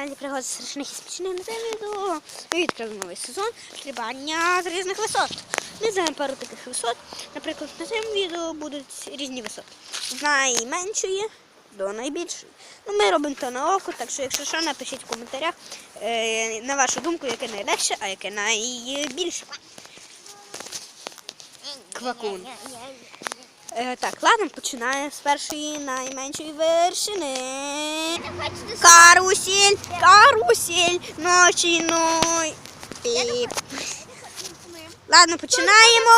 каналі Пригод страшних і смішних на це відео. Ми відкрили новий сезон стрибання з різних висот. Ми знаємо пару таких висот. Наприклад, на цьому відео будуть різні висоти. З найменшої до найбільшої. Ну, ми робимо то на око, так що, якщо що, напишіть в коментарях, е, на вашу думку, яке найлегше, а яке найбільше. Квакун. Е, так, ладно, починаю з першої найменшої вершини. Карусель, карусель, ночі ной. І... Ладно, починаємо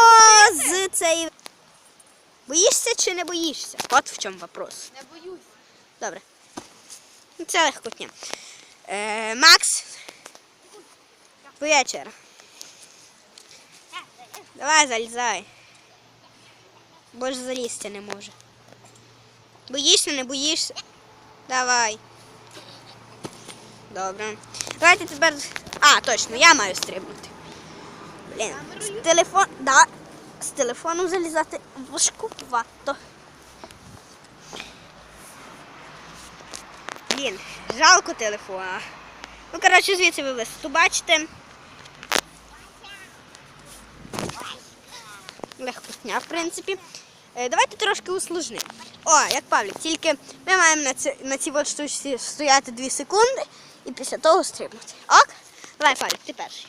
з цієї. Боїшся чи не боїшся? От в чому вопрос. Не боюсь. Добре. Ну, Це легкотня. Е, Макс. Твоя черга. Давай, залізай. Більше залізти не може. Боїшся, не боїшся? Давай. Добре. Давайте тепер. А, точно, я маю стрибнути. Блін. З телефон. Да. З телефону залізати важкувато. Блін, жалко телефона. Ну, коротше, звідси ви висоту бачите. Легкотня, в принципі. Е, давайте трошки усложнимо. О, як Павлік, тільки ми маємо на, ці, на цій штучці стояти 2 секунди і після того стрибнути. Ок? Давай, Павлік, ти перший.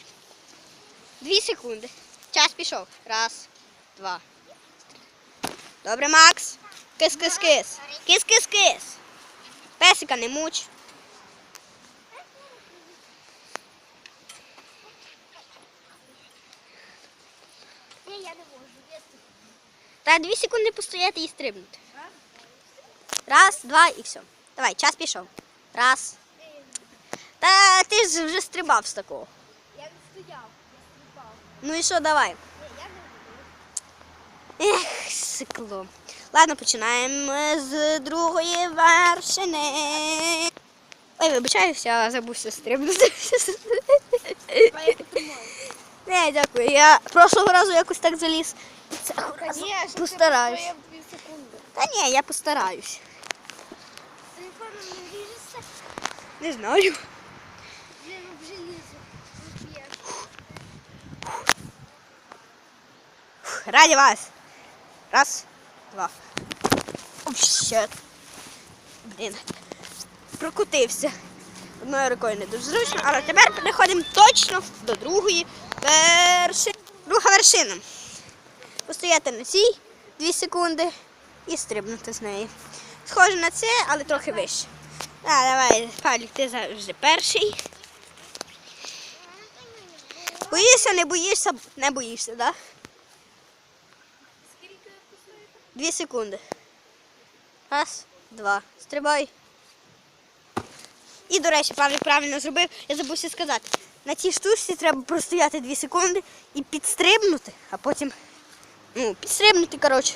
Дві секунди. Час пішов. Раз, два. Добре, Макс. Кис-кис-кис. Кис-кис-кис. Песика не муч. Я не Та дві секунди постояти і стрибнути. Раз, два і все. Давай, час пішов. Раз. Та ти ж вже стрибав з такого. Я не стояв, я стрибав. Ну і що, давай. Ех, сикло. Ладно, починаємо з другої вершини. Ой, вибачаюся, я забувся стрибнути. Не, дякую. Я прошлого разу якось так заліз. І Цього разу Конечно, постараюсь. це дві секунди. Та ні, я постараюсь. Не знаю. Блін, в желізо. Є. Раді вас. Раз, два. О, щет. Блін. Прокутився. Одною рукою не дуже зручно, але тепер переходимо точно до другої вершини. Друга вершина. Постояти на цій 2 секунди і стрибнути з неї. Схоже на це, але трохи вище. А, давай, Павлік, ти завжди перший. Боїшся, не боїшся, не боїшся, так? Дві секунди. Раз, два. Стрибай. До речі, Павлік правильно зробив. Я забувся сказати. На цій штучці треба простояти дві секунди і підстрибнути, а потім. Ну, підстрибнути, коротше.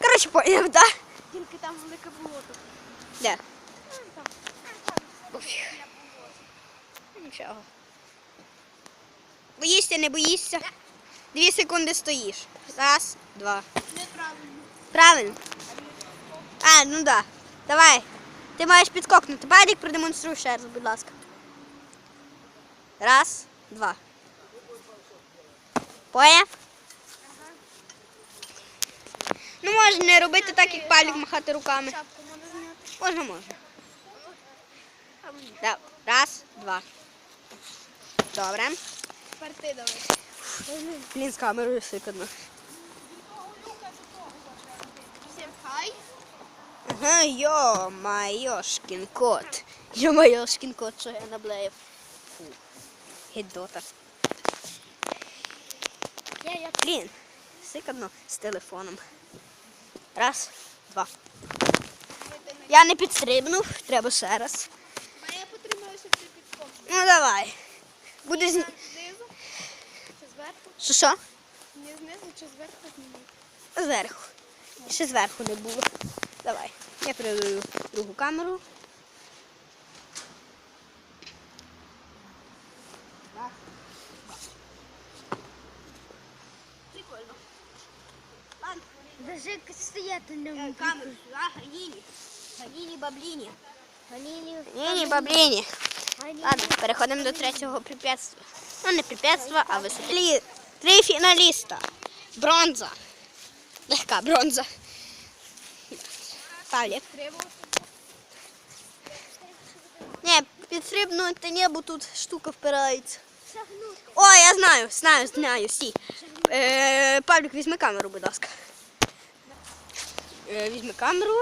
Коротше, поняв, так? Тільки там велике болото. Де? Нічого. Боїшся, не боїшся. Дві секунди стоїш. Раз, два. Неправильно. Правильно. А, ну да. Давай. Ти маєш підкокнути. Падік продемонструй ще раз, будь ласка. Раз, два. Поняв? Ну можна не робити так, як палік махати руками. Можна. Можна. Да. Раз, два. Добре. Тепер ти давай. Блін, з камерою сикадно. Всім хай. Ага, йо, майошкін кот. Йо, майошкін кот, що я наблеїв. Фу. Гідота. Блін, сикадно з телефоном. Раз, два. Я не підстрибнув, треба ще раз. А я потримаю, щоб ти підскочив. Ну давай. Буде. Знизу? Чи зверху? Що що? Не знизу чи зверху зніму? Зверху. Ще зверху не було. Давай. Я передаю другу камеру. Прикольно. Ладно. Даже стояти не Е, Камеру сюди, Ганіні. Ганіні бабліні. Ганіні бабліні. Ладно, переходимо до третього препятствия. Ну, не препятствия, а висоти. Три фіналіста. Бронза. Легка бронза. Павлік. Ні, підстрибнути небо тут штука впирається. О, я знаю, знаю, знаю, сі. Е, Павлік, візьми камеру, будь ласка. Е, візьми камеру.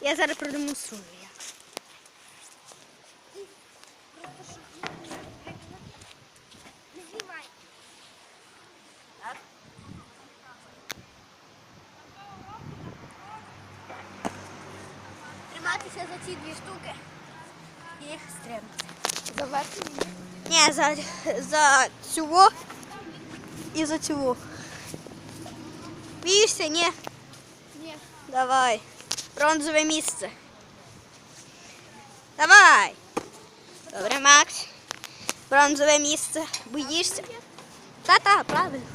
Я зараз продемонструю. як. Не знімай. Триматися за ці дві штуки. І їх стрибнути. Ні, за, за цього і за цього. Бійся, ні. Ні. Давай. Бронзове місце. Давай. Добре, Макс. Бронзове місце. Боїшся? Та-та, правильно.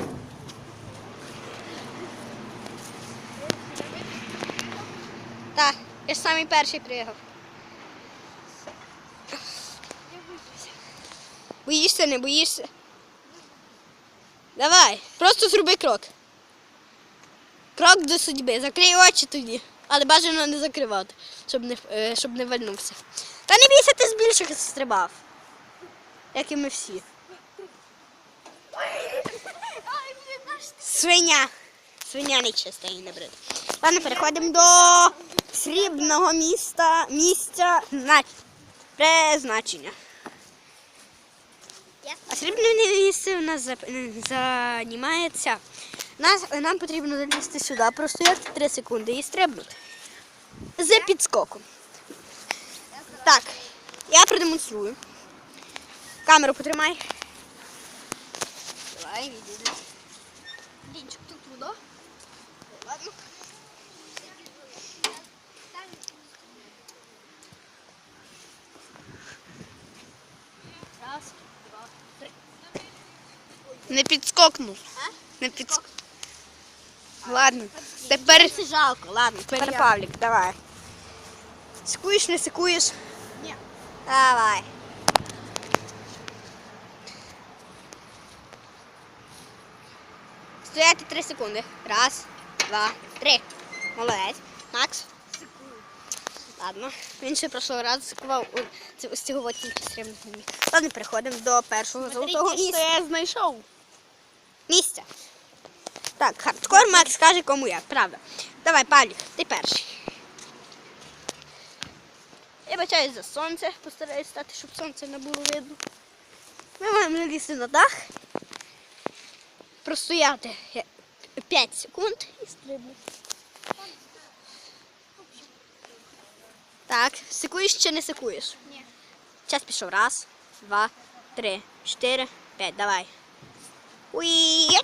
Так, я ж самий перший приїхав. Боїшся, не боїшся? Давай, просто зроби крок. Крок до судьби. Закрий очі тоді. Але бажано не закривати, щоб не, е, щоб не вальнувся. Та не бійся, ти з більших стрибав. Як і ми всі. Свиня. Свиня нечиста і не брид. Ладно, переходимо до срібного міста, місця на призначення. А срібне місце у нас займається. Нас, нам потрібно залізти сюди, простояти 3 секунди і стрибнути. З підскоком. Так, я продемонструю. Камеру потримай. Давай, відійди. Дінчик тут. Ладно. Раз, два, три. Не підскокнув. А? Не підскокнув. Ладно. Тепер Це жалко, ладно, тепер я. Павлік, давай. Сикуєш, не сикуєш? Ні. Давай. Стояти 3 секунди. Раз, два, три. Молодець. Макс. Ладно. Він ще прошлого разу сикував у ось цього тільки стрімних міг. Ладно, переходимо до першого золотого що я знайшов. Місця. Так, хардкор Макс скаже кому як, правда. Давай, Павлік, ти перший. Я бачаюсь за сонце, постараюсь стати, щоб сонце не було видно. Ми маємо залізти на дах, простояти 5 секунд і стрибнути. Так, сикуєш чи не сикуєш? Ні. Час пішов. Раз, два, три, чотири, п'ять. Давай. Уї.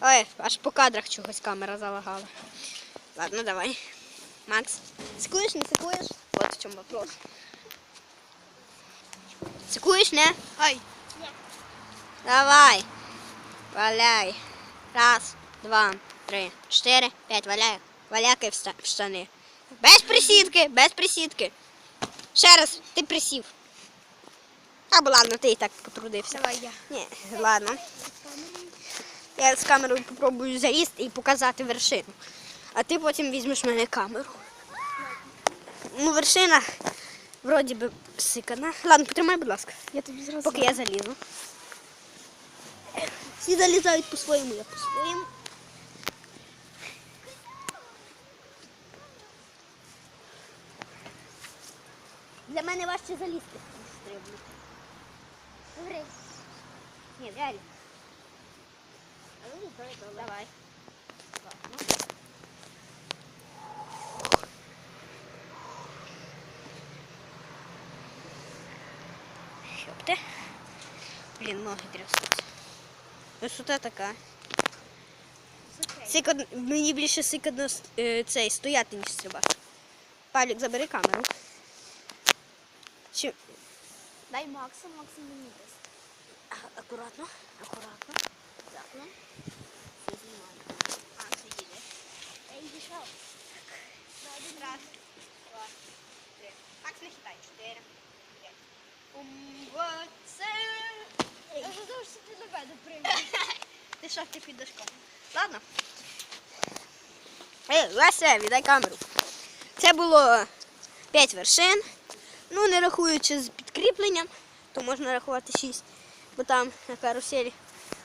Ой, аж по кадрах чогось камера залагала. Ладно, давай. Макс, сикуєш, не сикуєш? От в чому вопрос. Сикуєш, не? Ай. Давай. Валяй. Раз, два, три, чотири, п'ять. Валяй. Валякай в штани. Без присідки, без присідки. Ще раз, ти присів. Або ладно, ти і так потрудився. Давай я. Ні, ладно. Я з камерою попробую залізти і показати вершину. А ти потім візьмеш мене камеру. Ну, вершина вроді би сикана. Ладно, потримай, будь ласка. Я тобі зразу. Поки я залізу. Всі залізають по-своєму, я по-своєму. Для мене важче залізти. ніж стрибнути. Добре. Ні, реально. Давай. Щоб ти? Блін, ноги трясуться. Висота така. Сикотно, мені більше сикотно е, цей стояти, ніж стрибати. Павлік, забери камеру. Чи... Дай Максу, Максу мені дасть. Акуратно, акуратно. Так, ну. Все знімаю. А, це їде. Я їй пішов. Раз, два, три. Макс, не хитай. Чотири. п'ять. Умба, це. Я вже думаю, що ти до мене приймеш. Ти що ти? Ладно. Ей, Леся, віддай камеру. Це було 5 вершин. Ну, не рахуючи з підкріпленням, то можна рахувати 6, бо там на каруселі.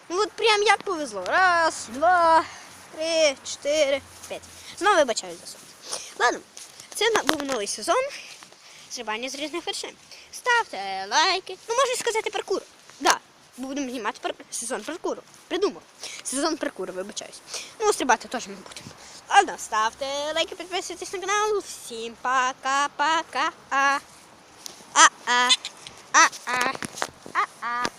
Ну от прям як повезло. Раз, два, три, чотири, п'ять. Знову вибачаю за сон. Ладно, це був новий сезон стрибання з різних вершин. Ставте лайки. Ну, можна сказати, паркур. Да, будемо знімати пар... сезон паркуру. Придумав. Сезон паркуру, вибачаюсь. Ну, стрибати теж ми будемо. Ладно, ставте лайки, підписуйтесь на канал. Всім пока-пока. А-а. Ah, ah, ah, ah.